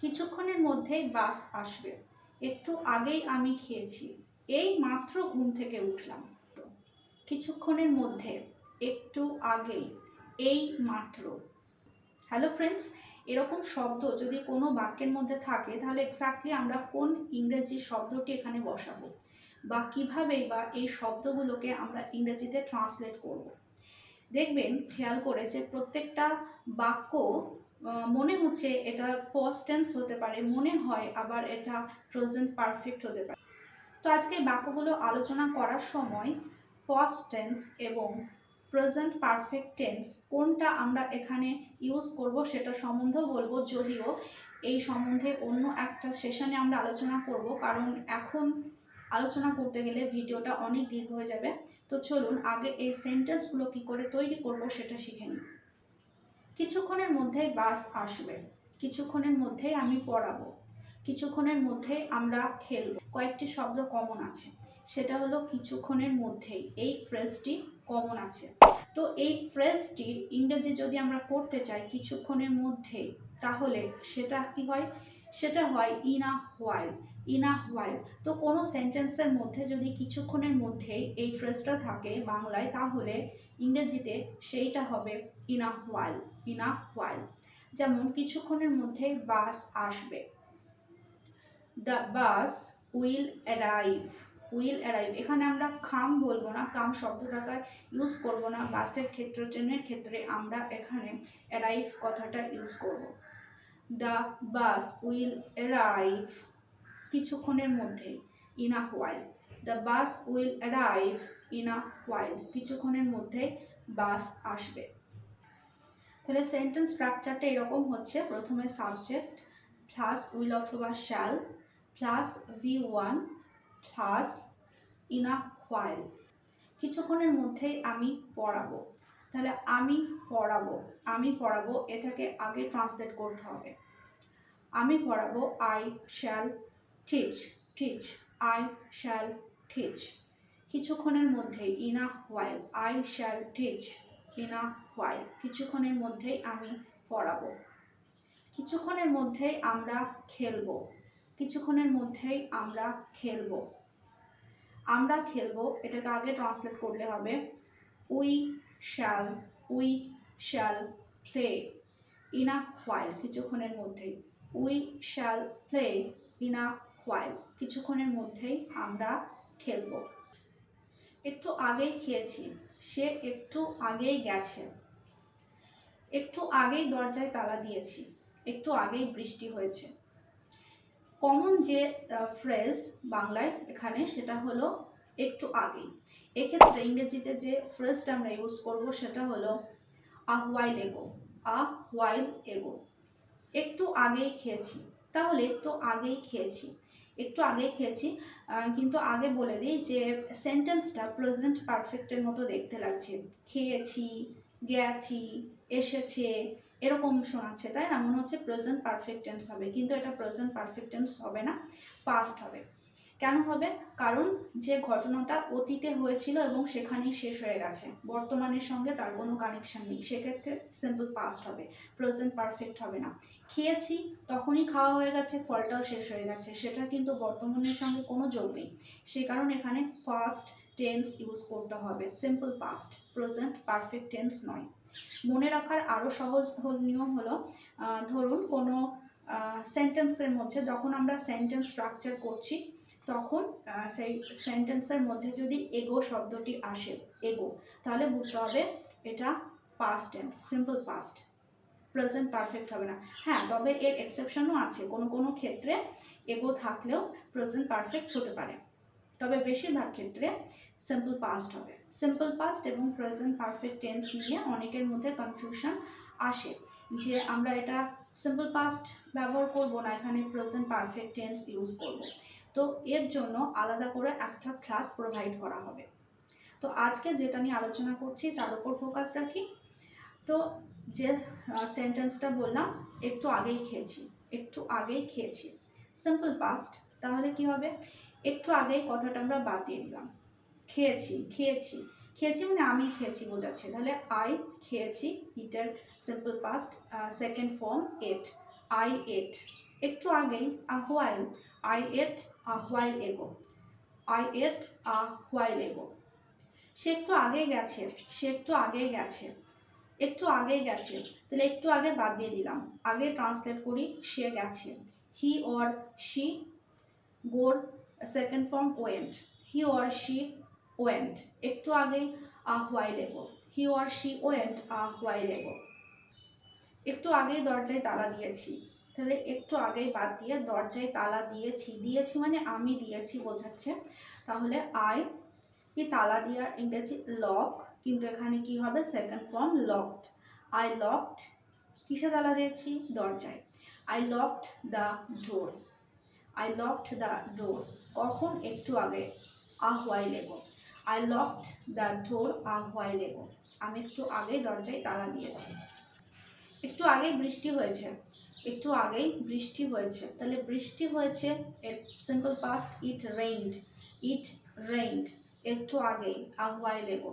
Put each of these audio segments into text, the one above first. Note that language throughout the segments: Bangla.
কিছুক্ষণের মধ্যেই বাস আসবে। একটু আগেই আমি খেয়েছি। এই মাত্র ঘুম থেকে উঠলাম কিছুক্ষণের মধ্যে, একটু আগেই। এই মাত্র। হ্যালো ফ্রেন্ডস এরকম শব্দ যদি কোনো বাক্যের মধ্যে থাকে, তাহলে এক্স্যাক্টলি আমরা কোন ইংরেজি শব্দটি এখানে বসাবো? বা কীভাবে বা এই শব্দগুলোকে আমরা ইংরেজিতে ট্রান্সলেট করব। দেখবেন, খেয়াল করে যে প্রত্যেকটা বাক্য মনে হচ্ছে এটা past tense হতে পারে, মনে হয় আবার এটা প্রেজেন্ট পারফেক্ট হতে পারে। তো আজকে বাক্যগুলো আলোচনা করার সময় past tense এবং প্রেজেন্ট পারফেক্ট টেন্স কোনটা আমরা এখানে ইউজ করব সেটা সম্বন্ধেও বলব, যদিও এই সম্বন্ধে অন্য একটা সেশনে আমরা আলোচনা করব, কারণ এখন আলোচনা করতে গেলে ভিডিওটা অনেক দীর্ঘ হয়ে যাবে। তো চলুন আগে এই সেন্টেন্সগুলো কি করে তৈরি করব সেটা শিখে নিই। কিছুক্ষণের মধ্যেই বাস আসবে। কিছুক্ষণের মধ্যেই আমি পড়াবো। কিছুক্ষণের মধ্যেই আমরা খেলব। কয়েকটি শব্দ কমন আছে। সেটা হলো কিছুক্ষণের মধ্যেই। এই ফ্রেজটি কমন আছে। তো এই ফ্রেজটির ইংরেজি যদি আমরা করতে চাই কিছুক্ষণের মধ্যেই, তাহলে সেটা কি হয়? সেটা হয় in a while in a while তো কোনো সেন্টেন্সের মধ্যে যদি কিছুক্ষণের মধ্যেই এই ফ্রেজটা থাকে বাংলায়, তাহলে ইংরেজিতে সেইটা হবে in a while in a while যেমন কিছুক্ষণের মধ্যে বাস আসবে। The bus will arrive will arrive এখানে আমরা খাম বলব না কাম শব্দটাকে ইউজ করব না। বাসের ক্ষেত্রে ট্রেনের ক্ষেত্রে আমরা এখানে অ্যারাইভ কথাটা ইউজ করব। দ্য বাস উইল অ্যারাইভ কিছুক্ষণের মধ্যেই in a while. The bus will arrive in a while. কিছুক্ষণের মধ্যেই বাস আসবে। তাহলে সেন্টেন্স স্ট্রাকচারটা এরকম হচ্ছে। প্রথমে সাবজেক্ট প্লাস উইল অথবা shall plus V one plus in a while. কিছুক্ষণের মধ্যেই আমি পড়াবো। তাহলে আমি পড়াবো আমি পড়াবো, এটাকে আগে ট্রান্সলেট করতে হবে। আমি পড়াবো I shall teach teach I shall teach কিছুক্ষণের মধ্যেই in while I shall teach in while কিছুক্ষণের মধ্যেই আমি পড়াবো। কিছুক্ষণের মধ্যেই আমরা খেলব। কিছুক্ষণের মধ্যেই আমরা খেলব। আমরা খেলব, এটাকে আগে ট্রান্সলেট করলে হবে we shall we shall play in a while কিছুক্ষণের মধ্যেই। We shall play in a while কিছুক্ষণের মধ্যেই আমরা খেলব। একটু আগেই খেয়েছি, সে একটু আগেই গেছে। একটু আগেই দরজায় তালা দিয়েছি, একটু আগেই বৃষ্টি হয়েছে। কমন যে ফ্রেজ বাংলায় এখানে সেটা হলো একটু আগেই। এক্ষেত্রে ইংরেজিতে যে ফ্রেজটা আমরা ইউজ করব সেটা হলো আ হোয়াইল এগো আ হোয়াইল এগো একটু আগেই খেয়েছি। তাহলে একটু আগেই খেয়েছি। একটু আগেই খেয়েছি কিন্তু আগে বলে দিই যে সেন্টেন্সটা প্রেজেন্ট পারফেক্টের মতো দেখতে লাগছে। খেয়েছি, গেছি, এসেছে, এরকম শোনাচ্ছে, তাই না? মনে হচ্ছে প্রেজেন্ট পারফেক্ট টেন্স হবে, কিন্তু এটা প্রেজেন্ট পারফেক্ট টেন্স হবে না পাস্ট হবে। কেন হবে? কারণ যে ঘটনাটা অতীতে হয়েছিল এবং সেখানেই শেষ হয়ে গেছে। বর্তমানের সঙ্গে তার কোনো কানেকশন নেই। সেক্ষেত্রে সিম্পল পাস্ট হবে। প্রেজেন্ট পারফেক্ট হবে না। খেয়েছি, তখনই খাওয়া হয়ে গেছে, ফলটাও শেষ হয়ে গেছে। সেটা কিন্তু বর্তমানের সঙ্গে কোনো যোগ নেই। সে কারণে এখানে পাস্ট টেন্স ইউজ করতে হবে। Simple past present perfect tense নয়। মনে রাখার আরও সহজ নিয়ম হলো ধরুন কোনো সেন্টেন্সের মধ্যে যখন আমরা সেন্টেন্স স্ট্রাকচার করছি তখন সেই সেন্টেন্সের মধ্যে যদি এগো শব্দটি আসে এগো তাহলে বুঝতে হবে এটা past tense simple past present perfect হবে না। হ্যাঁ তবে এর এক্সেপশনও আছে, কোনো কোনো ক্ষেত্রে এগো থাকলেও প্রেজেন্ট পারফেক্ট হতে পারে। তবে বেশিরভাগ ক্ষেত্রে সিম্পল পাস্ট হবে। সিম্পল পাস্ট এবং প্রেজেন্ট পারফেক্ট টেন্স নিয়ে অনেকের মধ্যে কনফিউশন আসে যে আমরা এটা সিম্পল পাস্ট ব্যবহার করব না, এখানে প্রেজেন্ট পারফেক্ট টেন্স ইউজ করব। তো এর জন্য আলাদা করে একটা ক্লাস প্রোভাইড করা হবে। তো আজকে যেটা নিয়ে আলোচনা করছি, তার উপর ফোকাস রাখি। তো যে সেন্টেন্সটা বললাম, একটু আগেই খেয়েছি, একটু আগেই খেয়েছি। সিম্পল পাস্ট তাহলে কি হবে? একটু আগেই কথাটা আমরা বাদ দিয়ে দিলাম। খেয়েছি খেয়েছি। খেয়েছি মানে আমি খেয়েছি বোঝাচ্ছে। তাহলে আই খেয়েছি ইটার simple past second form ate I ate. একটু আগেই a while I ate a while ago. I ate a while ago. সে একটু আগেই গেছে, সে একটু আগেই গেছে। একটু আগেই গেছে, তাহলে একটু আগে বাদ দিয়ে দিলাম। আগে ট্রান্সলেট করি, সে গেছে। হি অর শি গোর second form went he or she went একটু আগে a while ago. He or she went a while ago. একটু আগেই দরজায় তালা দিয়েছি। তাহলে একটু আগেই বাদ দিয়ে দরজায় তালা দিয়েছি। দিয়েছি মানে আমি দিয়েছি, বোঝাচ্ছে? তাহলে আই কি তালা দেওয়ার ইংরেজি লক কিন্তু এখানে কি হবে? Second form locked I locked কিসে তালা দিয়েছি? দরজায়। I locked the door I locked the door কখন? একটু আগে। A while ago I locked the door a while ago আমি একটু আগেই দরজায় তালা দিয়েছি। একটু আগেই বৃষ্টি হয়েছে। একটু আগেই বৃষ্টি হয়েছে। তাহলে বৃষ্টি হয়েছে, এর simple past it rained it rained একটু আগেই আ হোয়াইল এগো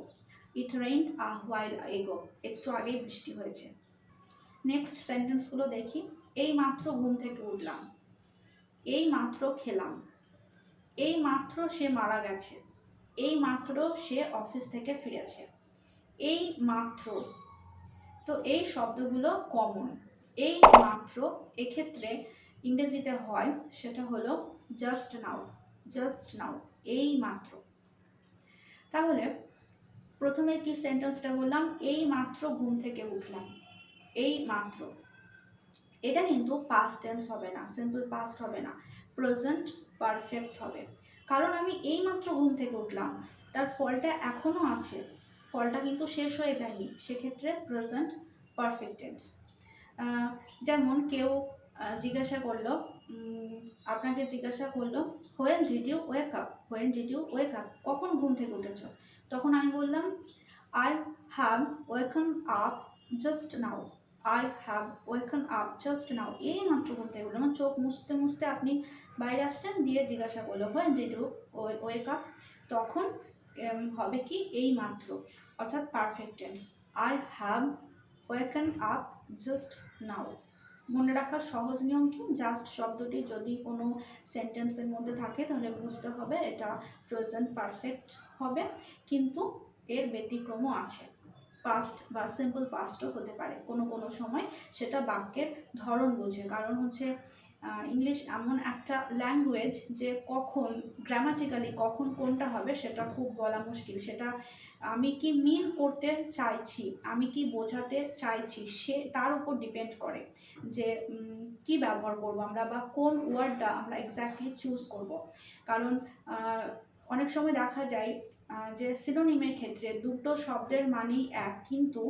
it rained a while ago একটু আগেই বৃষ্টি হয়েছে। নেক্সট সেন্টেন্সগুলো দেখি। এই মাত্র ঘুম থেকে উঠলাম। এই মাত্র খেলাম। এই মাত্র সে মারা গেছে। এই মাত্র সে অফিস থেকে ফিরেছে। এই মাত্র তো এই শব্দগুলো কমন এই মাত্র এক্ষেত্রে ইংরেজিতে হয়, সেটা হলো জাস্ট নাও জাস্ট নাও এই মাত্র। তাহলে প্রথমে কি সেন্টেন্সটা বললাম? এই মাত্র ঘুম থেকে উঠলাম। এই মাত্র। এটা কিন্তু পাস্ট টেন্স হবে না সিম্পল পাস্ট হবে না প্রেজেন্ট পারফেক্ট হবে। কারণ আমি এই মাত্র ঘুম থেকে উঠলাম, তার ফলটা এখনও আছে। ফলটা কিন্তু শেষ হয়ে যায়নি, সেক্ষেত্রে প্রেজেন্ট পারফেক্ট টেন্স যেমন কেউ জিজ্ঞাসা করল আপনাকে জিজ্ঞাসা করল when did you wake up when did you wake up কখন ঘুম থেকে উঠেছ? তখন আমি বললাম I have waken up just now I have waken up just now এই মাত্র ঘুম থেকে উঠলাম চোখ মুছতে মুছতে আপনি বাইরে আসছেন, দিয়ে জিজ্ঞাসা করল when did you wake up তখন হবে কি? এই মাত্র। অর্থাৎ perfect tense I have waken up just now মনে রাখার সহজ নিয়ম কি? জাস্ট শব্দটি যদি কোনো সেন্টেন্সের মধ্যে থাকে, তাহলে বুঝতে হবে এটা প্রেজেন্ট পারফেক্ট হবে, কিন্তু এর ব্যতিক্রমও আছে। পাস্ট বা সিম্পল পাস্টও হতে পারে। কোনো কোনো সময় সেটা বাক্যের ধরন বুঝে। কারণ হচ্ছে ইংলিশ এমন একটা ল্যাঙ্গুয়েজ যে কখন গ্রামাটিক্যালি কখন কোনটা হবে সেটা খুব বলা মুশকিল। সেটা আমি কি মিন করতে চাইছি, আমি কি বোঝাতে চাইছি, সে তার উপর ডিপেন্ড করে যে কি ব্যবহার করব আমরা বা কোন ওয়ার্ডটা আমরা এক্স্যাক্টলি চুজ করব। কারণ অনেক সময় দেখা যায় যে সিনোনিমের ক্ষেত্রে দুটো শব্দের মানেই এক, কিন্তু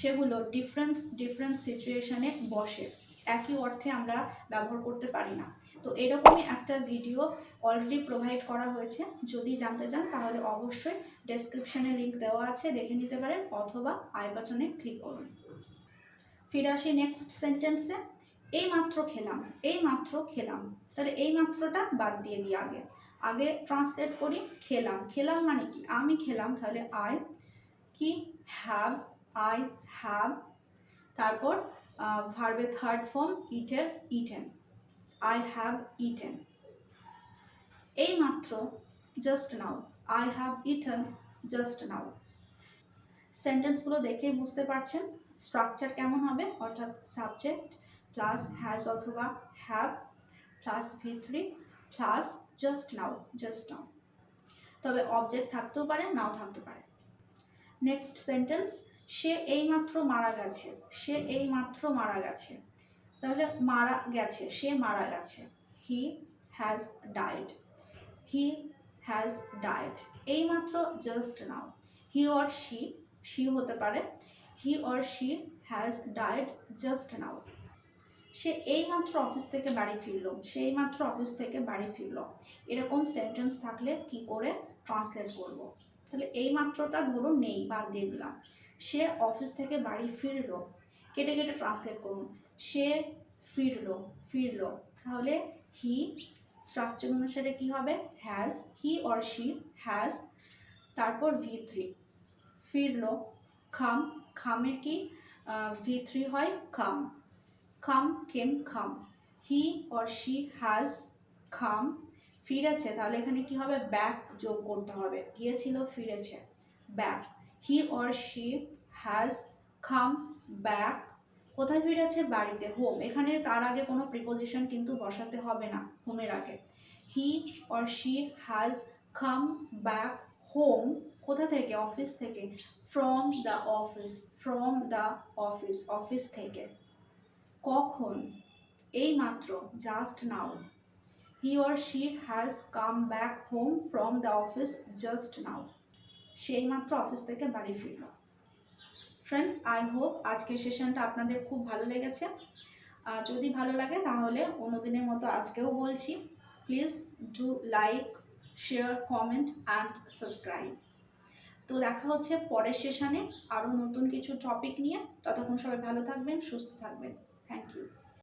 সেগুলো ডিফারেন্স ডিফারেন্ট সিচুয়েশানে বসে। একই অর্থে আমরা ব্যবহার করতে পারি না। তো এরকমই একটা ভিডিও অলরেডি প্রোভাইড করা হয়েছে। যদি জানতে চান, তাহলে অবশ্যই ডেসক্রিপশনে লিঙ্ক দেওয়া আছে, দেখে নিতে পারেন অথবা আই বাটনে ক্লিক করুন। ফিরে আসি নেক্সট সেন্টেন্সে এই মাত্র খেলাম, এই মাত্র খেলাম। তাহলে এই মাত্রটা বাদ দিয়ে দিই আগে। আগে ট্রান্সলেট করি, খেলাম। খেলাম মানে কি? আমি খেলাম, তাহলে আই কি? হ্যাভ আই হ্যাভ তারপর ভার্বের থার্ড ফর্ম ইটের ইটেন আই হ্যাভ ইটেন এই মাত্র just now I have eaten just now সেন্টেন্সগুলো দেখেই বুঝতে পারছেন? স্ট্রাকচার কেমন হবে? অর্থাৎ সাবজেক্ট প্লাস হ্যাজ অথবা have plus V three plus just now just now তবে অবজেক্ট থাকতেও পারে, নাও থাকতে পারে। নেক্সট সেন্টেন্স সে এইমাত্র মারা গেছে সে এইমাত্র মারা গেছে। তাহলে মারা গেছে সে মারা গেছে। He has died he has died এইমাত্র just now he or she she হতে পারে। He or she has died just now সে এইমাত্র অফিস থেকে বাড়ি ফিরল সে এইমাত্র অফিস থেকে বাড়ি ফিরলো। এরকম সেন্টেন্স থাকলে কি করে ট্রান্সলেট করব। তাহলে এই মাত্রটা ধরুন নেই, বাদ দিয়ে দিলাম। সে অফিস থেকে বাড়ি ফিরলো। কেটে কেটে ট্রান্সলেট করুন। সে ফিরলো ফিরলো। তাহলে হি স্ট্রাকচার অনুসারে কি হবে? Has he or she has তারপর ভি থ্রি ফিরলো খাম খামের কি? ভি থ্রি হয় come come came come he or she has come ফিরেছে, তাহলে এখানে কি হবে? ব্যাক যোগ করতে হবে। গিয়েছিল, ফিরেছে। Back he or she has come back কোথায় ফিরেছে? বাড়িতে হোম এখানে তার আগে কোনো প্রিপোজিশন কিন্তু বসাতে হবে না হোমের আগে। He or she has come back home কোথা থেকে? অফিস থেকে। From the office from the office office থেকে। কখন? এই মাত্র just now he or she has come back home from the office just now সেই মাত্র অফিস থেকে বাড়ি ফিরল। ফ্রেন্ডস আই হোপ আজকের সেশনটা আপনাদের খুব ভালো লেগেছে। যদি ভালো লাগে তাহলে অন্যদিনের মতো আজকেও বলছি। Please do like share comment and subscribe তো দেখা হচ্ছে পরের সেশনে আরও নতুন কিছু টপিক নিয়ে। ততক্ষণ সবাই ভালো থাকবেন, সুস্থ থাকবেন। Thank you